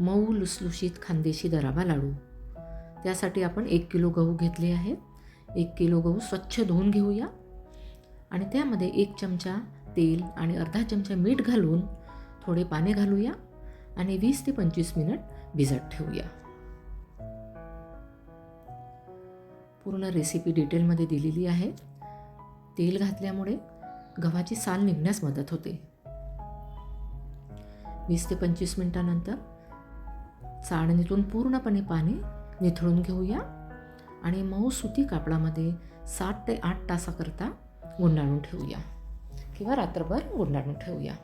मऊ लुसलुशीत खानदेशी दराबा लाडू. त्यासाठी आपण एक किलो गहू घेतले आहेत एक किलो गहू स्वच्छ धुवून घेऊया. आणि त्यामध्ये एक चमचा तेल आणि अर्धा चमचा मीठ घालून थोडे पाने घालूया आणि वीस ते पंचवीस मिनिट भिजत ठेवूया. पूर्ण रेसिपी डिटेलमध्ये दिलेली आहे. तेल घातल्यामुळे गव्हाची साल निघण्यास मदत होते. वीस ते पंचवीस मिनिटानंतर चाळणीतून पूर्णपणे पाणी निथळून घेऊया आणि मऊ सुती कापडामध्ये सात ते आठ तासाकरता गुंडाळून ठेवूया किंवा रात्रभर गुंडाळून ठेवूया.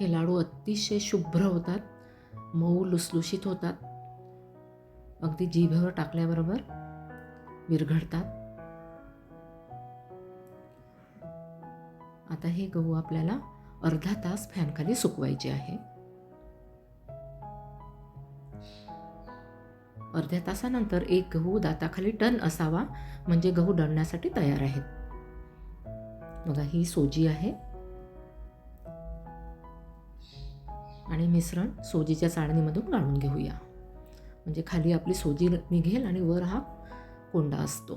हे लाडू अतिशय शुभ्र होतात मऊ लुसलुशीत होतात. अगदी जिभेवर टाकल्याबरोबर विरघळतात. आता हे गहू आपल्याला अर्धा तास फॅनखाली सुकवायचे आहे. अर्ध्या तासानंतर एक गहू दाताखाली टन असावा म्हणजे गहू दळण्यासाठी तयार आहेत. बघा ही सोजी आहे. आणि मिश्रण सोजीच्या चाळणीमधून गाळून घेऊया. म्हणजे खाली आपली सोजी निघेल आणि वर हा कोंडा असतो.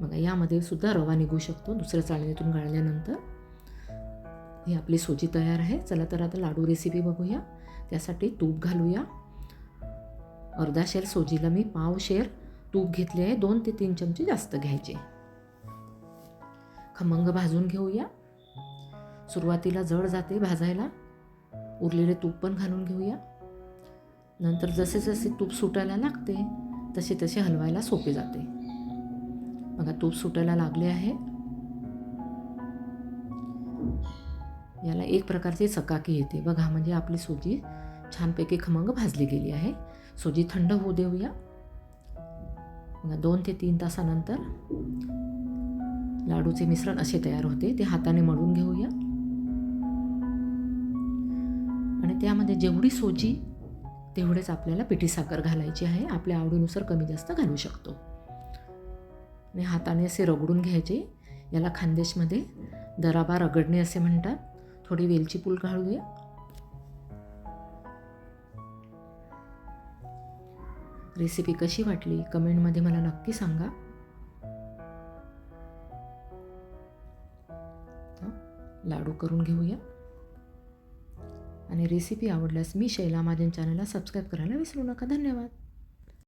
बघा यामध्ये सुद्धा रवा निघू शकतो दुसऱ्या चाळणीतून गाळल्यानंतर. ही आपली सोजी तयार आहे. चला तर आता लाडू रेसिपी बघूया. त्यासाठी तूप घालूया. अर्धा शेर सोजीला मी पाव शेर तूप घेतले आहे दोन ते तीन चमचे जास्त घ्यायचे. खमंग भाजून घेऊया. सुरुवातीला जड जाते भाजायला. उरलेले तूप पण घालून घेऊया. नंतर जसे जसे तूप सुटायला लागते तसे तसे हलवायला सोपे जाते. बघा तूप सुटायला लागले आहे. याला एक प्रकारची चकाकी येते. बघा म्हणजे आपली सुजी छानपैकी खमंग भाजली गेली आहे. सुजी थंड होऊ देऊया. दोन ते तीन तासानंतर लाडूचे मिश्रण असे तयार होते ते हाताने मळून घेऊया. आणि त्यामध्ये जेवढी सोजी तेवढेच आपल्याला पिठी साखर घालायची आहे. आपल्या आवडीनुसार कमी जास्त घालू शकतो. आणि हाताने असे रगडून घ्यायचे. याला खानदेशमध्ये दराबा रगडणे असे म्हणतात. थोडी वेलची पूल घालूया. रेसिपी कशी वाटली कमेंटमध्ये मला नक्की सांगा. लाडू करून घेऊया. आणि रेसिपी आवडल्यास मी शैला माझ्या चॅनलला सबस्क्राईब करायला विसरू नका. धन्यवाद.